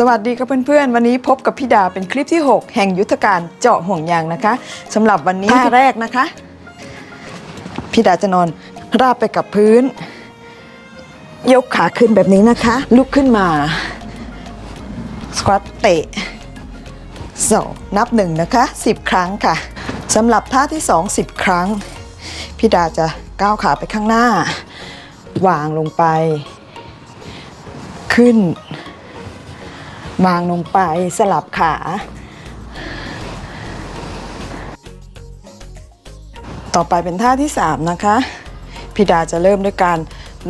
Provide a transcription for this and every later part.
สวัสดีครับเพื่อนๆ วันนี้พบกับพี่ดาเป็นคลิปที่ 6 แห่งยุทธการเจาะห่วงยางนะคะสำหรับวันนี้ท่าแรกนะคะ พี่ดาจะนอนราบไปกับพื้น ยกขาขึ้นแบบนี้นะคะ ลุกขึ้นมา สควอตเตะสองนับหนึ่งนะคะ 10 ครั้งค่ะสำหรับท่าที่ 2 10 ครั้ง พี่ดาจะก้าวขาไปข้างหน้า วางลงไป ขึ้น วางลงไปสลับขา ต่อไปเป็นท่าที่ 3 นะคะพี่ดาจะเริ่มด้วยการ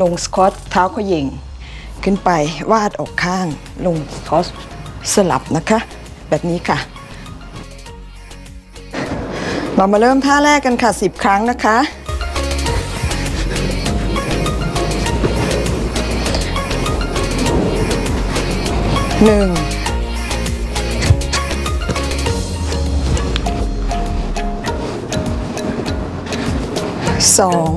ลงสควอตเท้าขย่งขึ้นไปวาดออกข้างลงสควอตสลับนะคะ แบบนี้ค่ะ เรามาเริ่มท่าแรกกันค่ะ 10 ครั้งนะคะ หนึ่ง สอง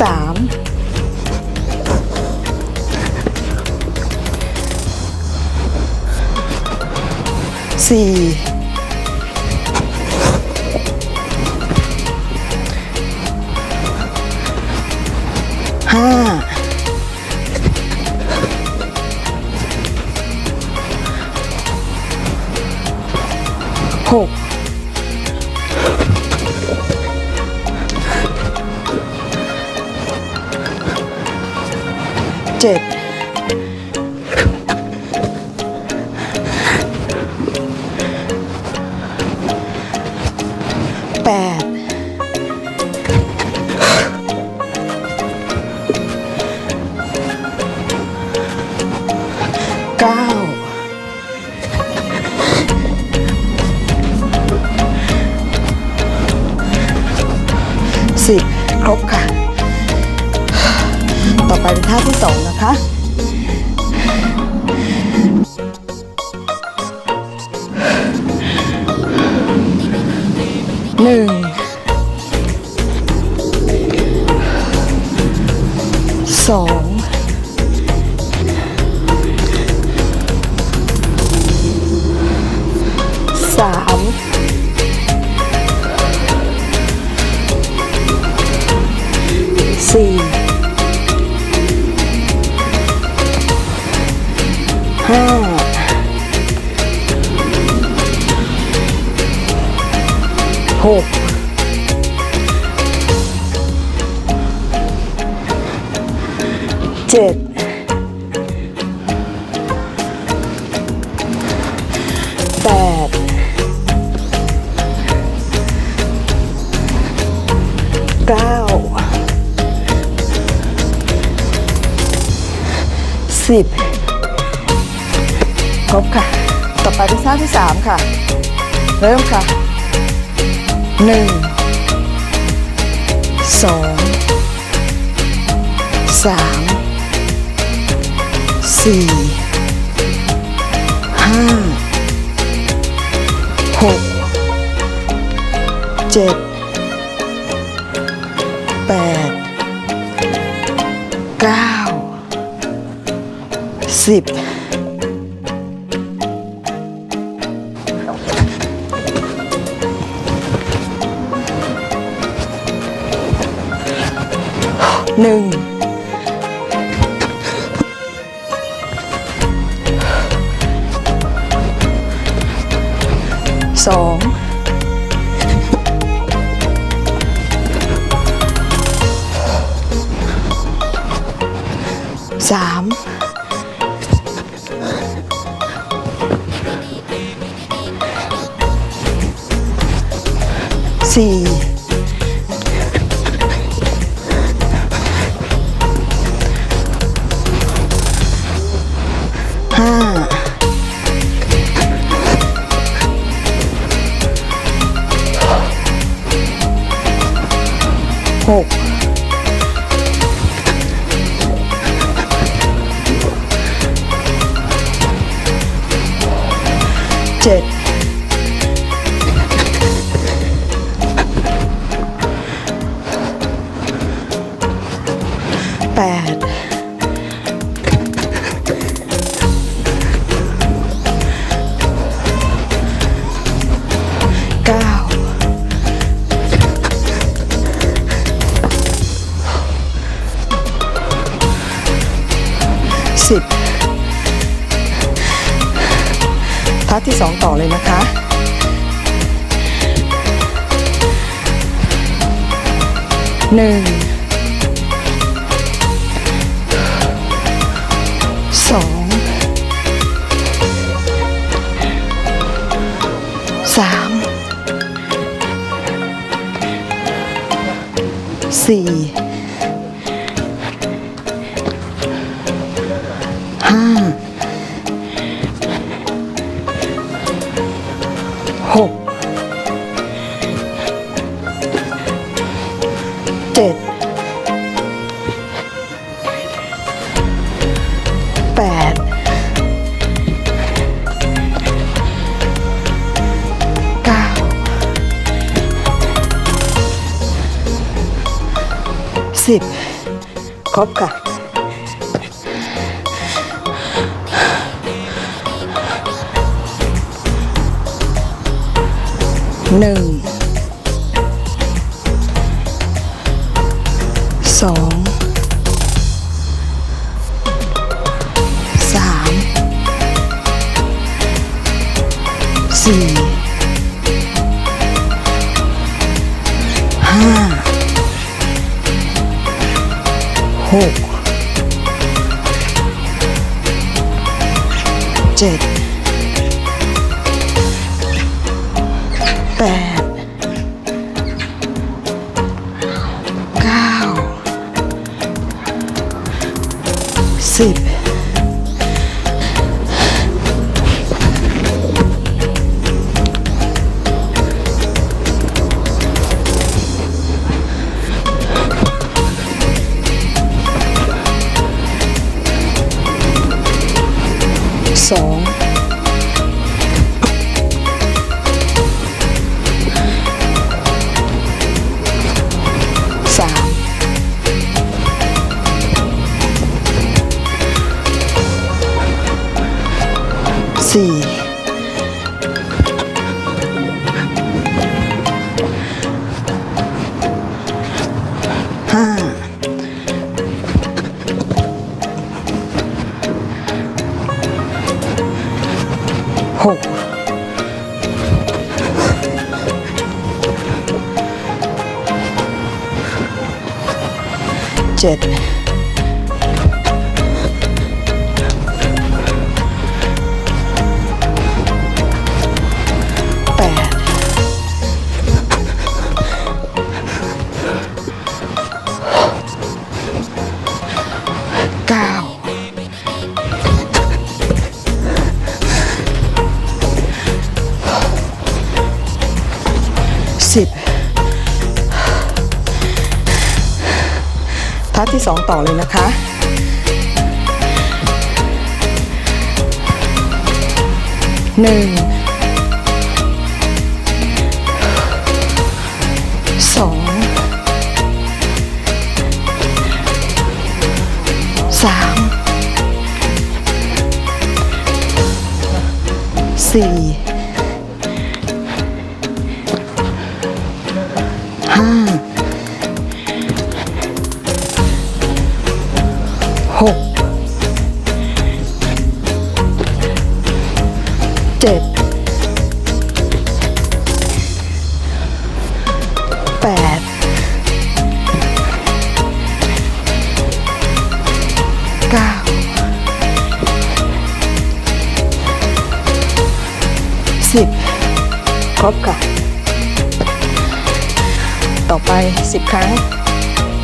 สามสี่ห้า หกเจ็ดแปด ครบค่ะ ต่อไปเป็นท่าที่สองนะคะหนึ่งสองสาม ห้าหกเจ็ดแปดเก้าสิบ บค่ะ ต่อไปเป็นท่าที่สามค่ะ เริ่มค่ะหนึ่งสองสามสี่ห้าหกเจ็ดแปดเก้าสิบ หนึ่งสองสามสี่ แปดเก้าสิบท่าที่สองต่อเลยนะคะหนึ่ง สองสามสี่ สิบครบค่ะ หนึ่ง สอง สาม สี่ ห้า กเจ็ดแปดเก้าสิบ สี่ห้าหกเจ็ด สิบท่าที่สองต่อเลยนะคะหนึ่งสองสามสี่ เจ็ดแปดเก้าสิบครบค่ะ ต่อไป10ครั้ง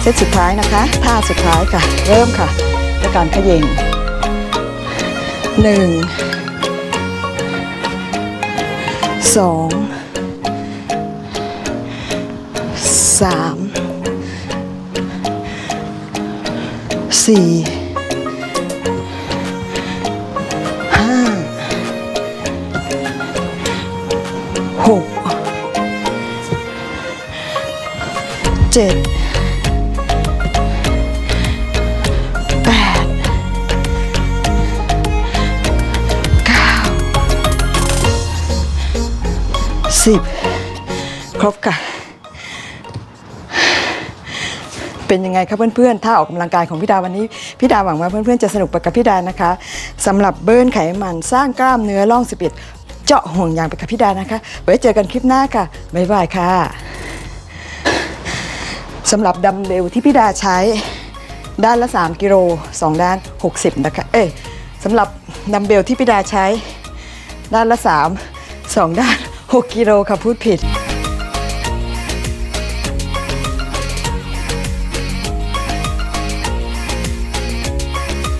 เซตสุดท้ายนะคะ ท่าสุดท้ายค่ะ เริ่มค่ะด้วยการขย่งหนึ่ง สองสามสี่ห้าหกเจ็ด สิบครบค่ะ เป็นยังไงครับเพื่อนๆ ถ้าออกกำลังกายของพี่ดาวันนี้ พี่ดาหวังว่าเพื่อนๆ จะสนุกไปกับพี่ดานะคะสำหรับเบิร์นไขมันสร้างกล้ามเนื้อล่อง11 เจาะห่วงยางไปกับพี่ดานะคะ ไว้เจอกันคลิปหน้าค่ะ บ๊ายบายค่ะสำหรับดัมเบลที่พี่ดาใช้ด้านละ 3 กิโล 2 ด้าน 60 นะคะ เอ้ยสำหรับดัมเบลที่พี่ดาใช้ ด้านละ 3 2 ด้าน 6 กิโลค่ะพูดผิด